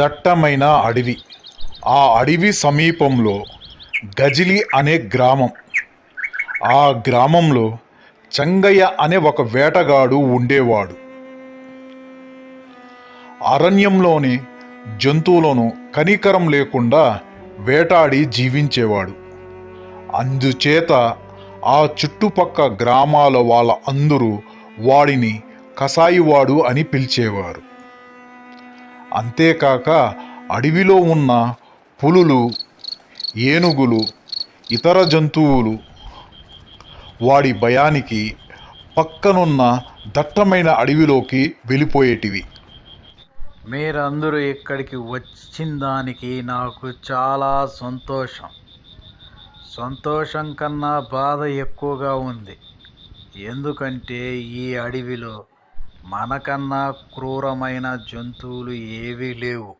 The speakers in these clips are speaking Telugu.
దట్టమైన అడవి. ఆ అడవి సమీపంలో గజిలి అనే గ్రామం. ఆ గ్రామంలో చంగయ్య అనే ఒక వేటగాడు ఉండేవాడు. అరణ్యంలోని జంతువులను కనికరం లేకుండా వేటాడి జీవించేవాడు. అందుచేత ఆ చుట్టుపక్క గ్రామాల వాళ్ళ అందరూ వాడిని కసాయివాడు అని పిలిచేవారు. అంతేకాక అడవిలో ఉన్న పులులు ఏనుగులు ఇతర జంతువులు వాడి భయానికి పక్కనున్న దట్టమైన అడవిలోకి వెళ్ళిపోయేటివి. మీరందరూ ఇక్కడికి వచ్చిన దానికి నాకు చాలా సంతోషం. సంతోషం కన్నా బాధ ఎక్కువగా ఉంది. ఎందుకంటే ఈ అడవిలో మనకన్నా క్రూరమైన జంతువులు ఏవీ లేవు.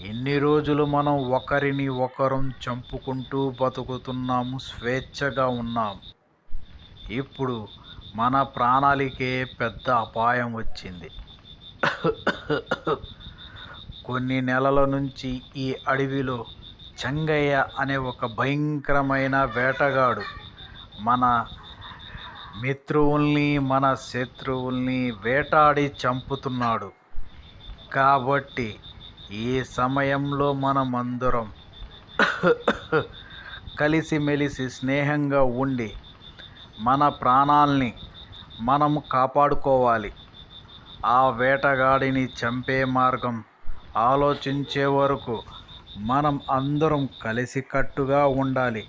ఎన్ని రోజులు మనం ఒకరిని ఒకరం చంపుకుంటూ బతుకుతున్నాము స్వేచ్ఛగా ఉన్నాం. ఇప్పుడు మన ప్రాణాలకే పెద్ద అపాయం వచ్చింది. కొన్ని నెలల నుంచి ఈ అడవిలో చెంగయ్య అనే ఒక భయంకరమైన వేటగాడు మన మిత్రువుల్ని మన శత్రువుల్ని వేటాడి చంపుతున్నాడు. కాబట్టి ఈ సమయంలో మనమందరం కలిసిమెలిసి స్నేహంగా ఉండి మన ప్రాణాల్ని మనము కాపాడుకోవాలి. ఆ వేటగాడిని చంపే మార్గం ఆలోచించే వరకు మనం అందరం కలిసికట్టుగా ఉండాలి.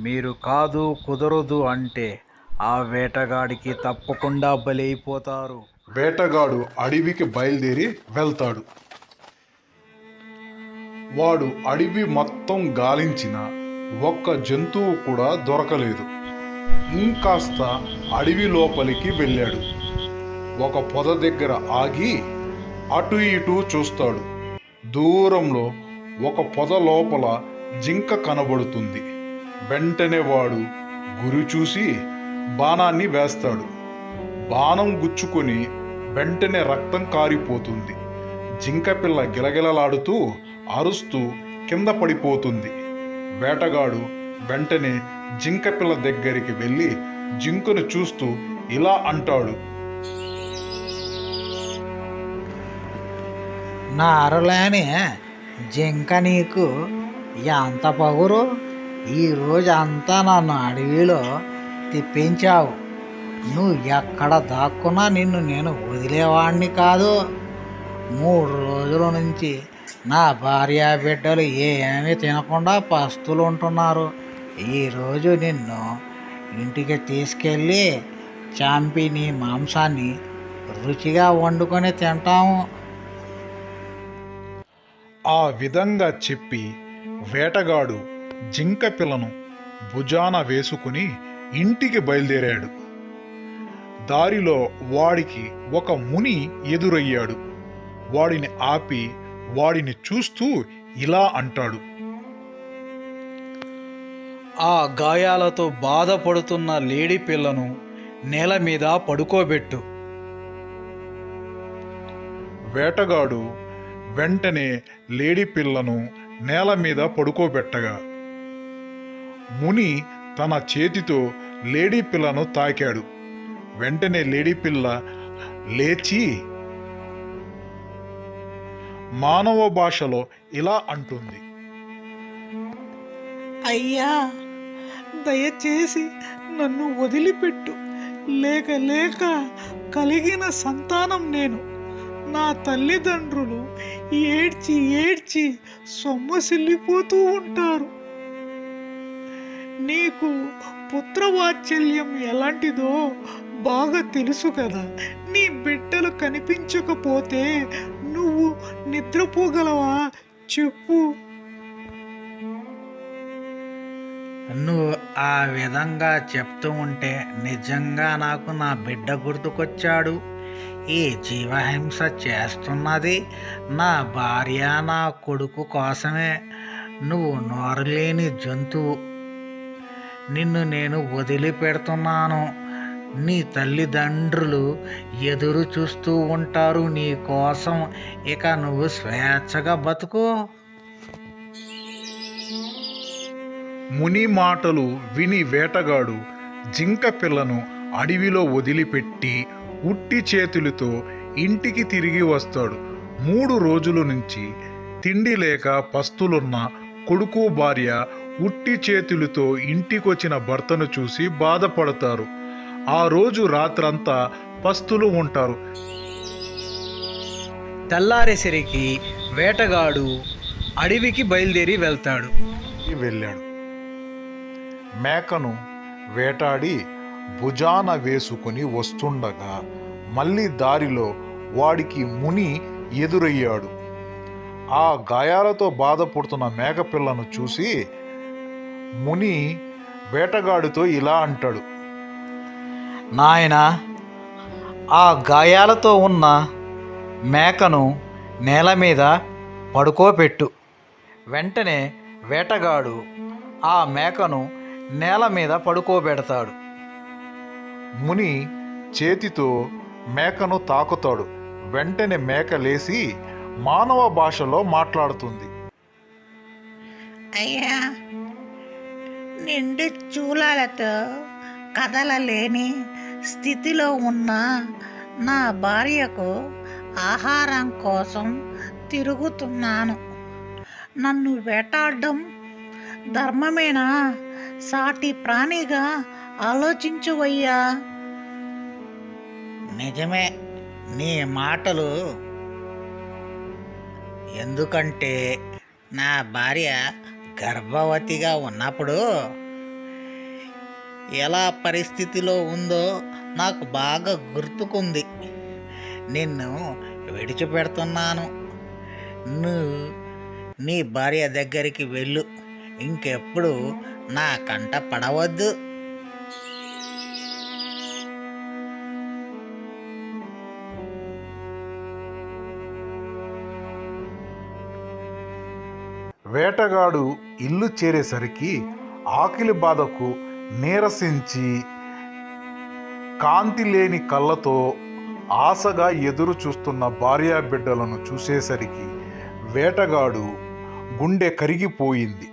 మీరు కాదు కుదరదు అంటే ఆ వేటగాడికి తప్పకుండా బలైపోతారు. వేటగాడు అడవికి బయలుదేరి వెళ్తాడు. వాడు అడవి మొత్తం గాలించిన ఒక్క జంతువు కూడా దొరకలేదు. ఇంకాస్త అడవి లోపలికి వెళ్ళాడు. ఒక పొద దగ్గర ఆగి అటు ఇటు చూస్తాడు. దూరంలో ఒక పొద లోపల జింక కనబడుతుంది. వెంటనే వాడు గురి చూసి బాణాన్ని వేస్తాడు. బాణం గుచ్చుకొని వెంటనే రక్తం కారిపోతుంది. జింకపిల్ల గిలగిలలాడుతూ అరుస్తూ కింద పడిపోతుంది. వేటగాడు వెంటనే జింకపిల్ల దగ్గరికి వెళ్ళి జింకను చూస్తూ ఇలా అంటాడు. నా అరలేని జింక నీకు ఎంత పగురు? ఈరోజు అంతా నన్ను అడవిలో పెంచావు. నువ్వు ఎక్కడ దాక్కున్నా నిన్ను నేను వదిలేవాణ్ణి కాదు. మూడు రోజుల నుంచి నా భార్య బిడ్డలు ఏమీ తినకుండా పస్తులు ఉంటున్నారు. ఈరోజు నిన్ను ఇంటికి తీసుకెళ్ళి చంపి నీ మాంసాన్ని రుచిగా వండుకొని తింటాము. ఆ విధంగా చెప్పి వేటగాడు జింక పిల్లను భుజాన వేసుకుని ఇంటికి బయలుదేరాడు. దారిలో వాడికి ఒక ముని ఎదురయ్యాడు. వాడిని ఆపి వాడిని చూస్తూ ఇలా అంటాడు. ఆ గాయాలతో బాధపడుతున్న లేడీ పిల్లను నేల మీద పడుకోబెట్టు. వేటగాడు వెంటనే లేడీ పిల్లను నేల మీద పడుకోబెట్టగా. ముని తన చేతితో లేడీ పిల్లను తాకాడు. వెంటనే లేడీ పిల్ల లేచి మానవ భాషలో ఇలా అంటుంది. అయ్యా దయచేసి నన్ను వదిలిపెట్టు. లేక లేక కలిగిన సంతానం నేను. నా తల్లిదండ్రులు ఏడ్చి ఏడ్చి సొమ్మసిల్లిపోతూ ఉంటారు. నీకు పుత్రవాత్సల్యం ఎలాంటిదో బాగా తెలుసు కదా. నీ బిడ్డలు కనిపించకపోతే నువ్వు నిద్రపోగలవా? చెప్పు. నువ్వు ఆ విధంగా చెప్తూ ఉంటే నిజంగా నాకు నా బిడ్డ గుర్తుకొచ్చాడు. ఈ జీవహింస చేస్తున్నది నా భార్య నా కొడుకు కోసమే. నువ్వు నోరలేని జంతువు. నిన్ను నేను వదిలిపెడుతున్నాను. నీ తల్లిదండ్రులు ఎదురు చూస్తూ ఉంటారు నీ కోసం. ఇక నువ్వు స్వేచ్ఛగా బతుకు. ముని మాటలు విని వేటగాడు జింక పిల్లను అడవిలో వదిలిపెట్టి ఉట్టి చేతులతో ఇంటికి తిరిగి వస్తాడు. మూడు రోజుల నుంచి తిండి లేక పస్తులున్న కొడుకు భార్య ఉట్టి చేతులతో ఇంటికొచ్చిన భర్తను చూసి బాధపడతారు. ఆ రోజు రాత్రంతా పస్తులు ఉంటారు. తెల్లారేసరికి వేటగాడు అడవికి బయలుదేరి వెళ్తాడు. వెళ్ళాడు. మేకను వేటాడి భుజాన వేసుకుని వస్తుండగా మళ్ళీ దారిలో వాడికి ముని ఎదురయ్యాడు. ఆ గాయాలతో బాధపడుతున్న మేకపిల్లను చూసి ముని వేటగాడుతో ఇలా అంటాడు నాయన ఆ గాయాలతో ఉన్న మేకను నేల మీద పడుకోబెట్టు. వెంటనే వేటగాడు ఆ మేకను నేల మీద పడుకోబెడతాడు. ముని చేతితో మేకను తాకుతాడు. వెంటనే మేక లేచి మానవ భాషలో మాట్లాడుతుంది. అయ్యా నిండు చూలాలతో కదలలేని స్థితిలో ఉన్న నా భార్యకు ఆహారం కోసం తిరుగుతున్నాను. నన్ను వేటాడడం ధర్మమేనా? సాటి ప్రాణిగా ఆలోచించువయ్యా. నిజమే నీ మాటలు. ఎందుకంటే నా భార్య గర్భవతిగా ఉన్నప్పుడు ఎలా పరిస్థితిలో ఉందో నాకు బాగా గుర్తుకుంది. నిన్ను విడిచిపెడుతున్నాను. నువ్వు నీ భార్య దగ్గరికి వెళ్ళు. ఇంకెప్పుడు నా కంట పడవద్దు. వేటగాడు ఇల్లు చేరేసరికి ఆకిలి బాధకు నీరసించి కాంతి లేని కళ్ళతో ఆశగా ఎదురు చూస్తున్న భార్యా బిడ్డలను చూసేసరికి వేటగాడు గుండె కరిగిపోయింది.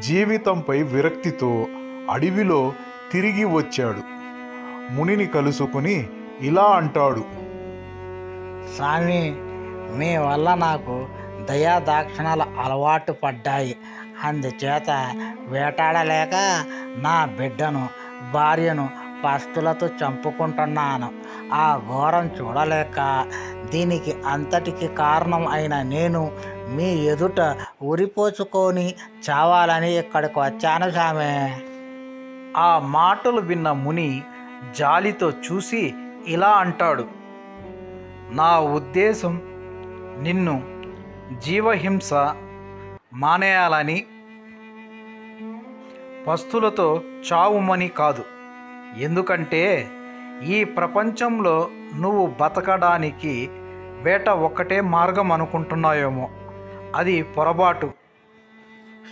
జీవితంపై విరక్తితో అడవిలో తిరిగి వచ్చాడు. మునిని కలుసుకుని ఇలా అంటాడు. స్వామి మీ వల్ల నాకు దయాదాక్షిణాల అలవాటు పడ్డాయి. అందుచేత వేటాడలేక నా బిడ్డను భార్యను పస్తులతో చంపుకుంటున్నాను. ఆ ఘోరం చూడలేక దీనికి అంతటికి కారణం అయిన నేను మీ ఎదుట ఉరిపోచుకొని చావాలని ఇక్కడికి వచ్చాను సామె ఆ మాటలు విన్న ముని జాలితో చూసి ఇలా అంటాడు. నా ఉద్దేశం నిన్ను జీవహింస మానేయాలని పస్తులతో చావుమని కాదు. ఎందుకంటే ఈ ప్రపంచంలో నువ్వు బతకడానికి వేట ఒక్కటే మార్గం అనుకుంటున్నాయేమో అది పొరపాటు.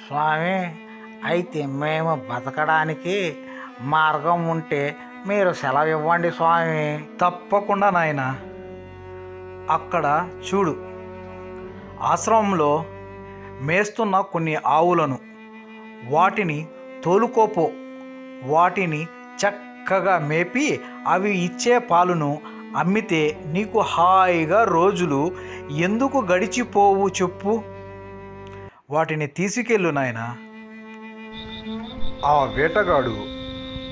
స్వామి అయితే మేము బతకడానికి మార్గం ఉంటే మీరు సెలవు ఇవ్వండి స్వామి. తప్పకుండా నాయన. అక్కడ చూడు. ఆశ్రమంలో మేస్తున్న కొన్ని ఆవులను వాటిని తోలుకోపో. వాటిని చక్కగా మేపి అవి ఇచ్చే పాలును అమ్మితే నీకు హాయిగా రోజులు ఎందుకు గడిచిపోవు చెప్పు. వాటిని తీసుకెళ్ళు నాయనా. ఆ వేటగాడు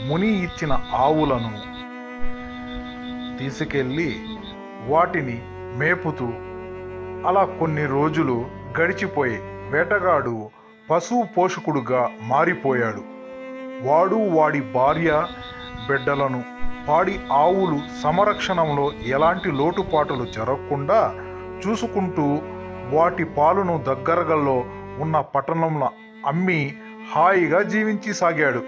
ముని ఇచ్చిన ఆవులను తీసుకెళ్ళి వాటిని మేపుతూ అలా కొన్ని రోజులు గడిచిపోయి వేటగాడు పశువు పోషకుడుగా మారిపోయాడు. వాడు వాడి భార్య బిడ్డలను పాడి ఆవులు సంరక్షణంలో ఎలాంటి లోటుపాటులు జరగకుండా చూసుకుంటూ వాటి పాలను దగ్గరగల్లో ఉన్న పట్టణంలో అమ్మి హాయిగా జీవించి సాగాడు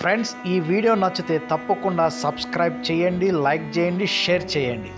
ఫ్రెండ్స్ ఈ వీడియో నచ్చితే తప్పకుండా సబ్స్క్రైబ్ చేయండి లైక్ చేయండి షేర్ చేయండి.